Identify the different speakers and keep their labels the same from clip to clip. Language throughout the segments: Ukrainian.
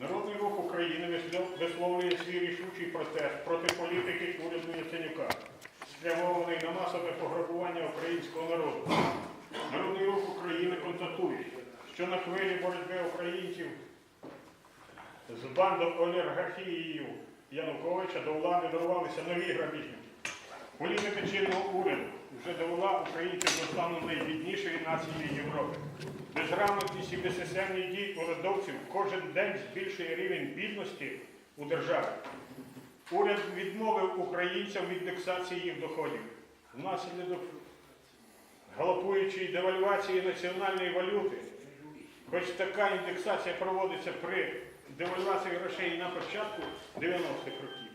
Speaker 1: Народний рух України висловлює свій рішучий протест проти політики уряду Яценюка, спрямований на масове пограбування українського народу. Народний рух України констатує, що на хвилі боротьби українців з бандою олігархією Януковича до влади дорвалися нові грабіжники. Політика чинного уряду вже довела українців до стану найбіднішої нації Європи. Безграмотність і безсистемні дії урядовців кожен день збільшує рівень бідності у державі. Уряд відмовив українцям від індексації їх доходів. Внаслідок галопуючої девальвації національної валюти, хоч така індексація проводиться при девальвації грошей на початку 90-х років.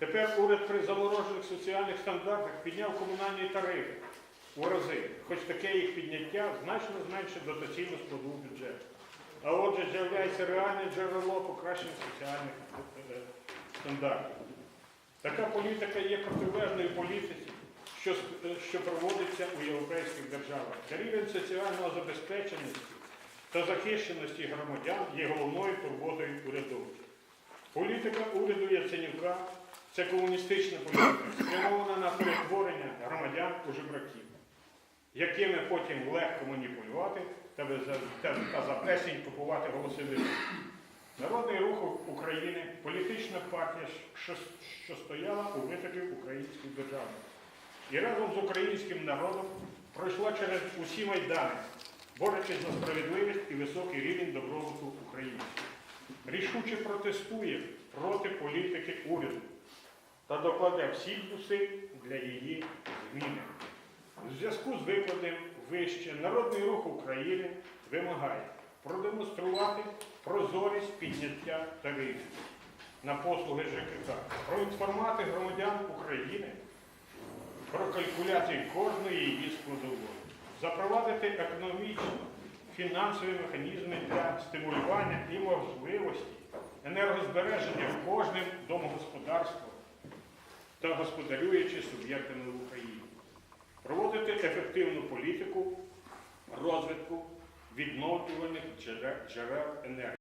Speaker 1: Тепер уряд при заморожених соціальних стандартах підняв комунальні тарифи у рази, хоч таке їх підняття значно зменшить дотаційну складу бюджету. А отже, з'являється реальне джерело покращення соціальних е, стандартів. Така політика є протилежною політиці, що, е, що проводиться у європейських державах. Та рівень соціального забезпеченості та захищеності громадян є головною турботою урядовців. Політика уряду Яценюка це комуністична політика, спрямована на перетворення громадян у жебраків, якими потім легко маніпулювати та, за плесінь купувати голоси виборців. Народний рух України політична партія, що, стояла у витоки української держави. І разом з українським народом пройшла через усі майдани, борючись за справедливість і високий рівень добробуту українців. Рішуче протестує проти політики уряду та докладе всіх зусиль для її зміни. У зв'язку з викладом вище Народний рух України вимагає продемонструвати прозорість підняття тарифів на послуги ЖКХ, проінформувати громадян України про калькуляцію кожної її складової, запровадити економічні, фінансові механізми для стимулювання і можливості енергозбереження кожним домогосподарством та господарюючи суб'єктами в Україні, проводити ефективну політику розвитку відновлювальних джерел джерел енергії.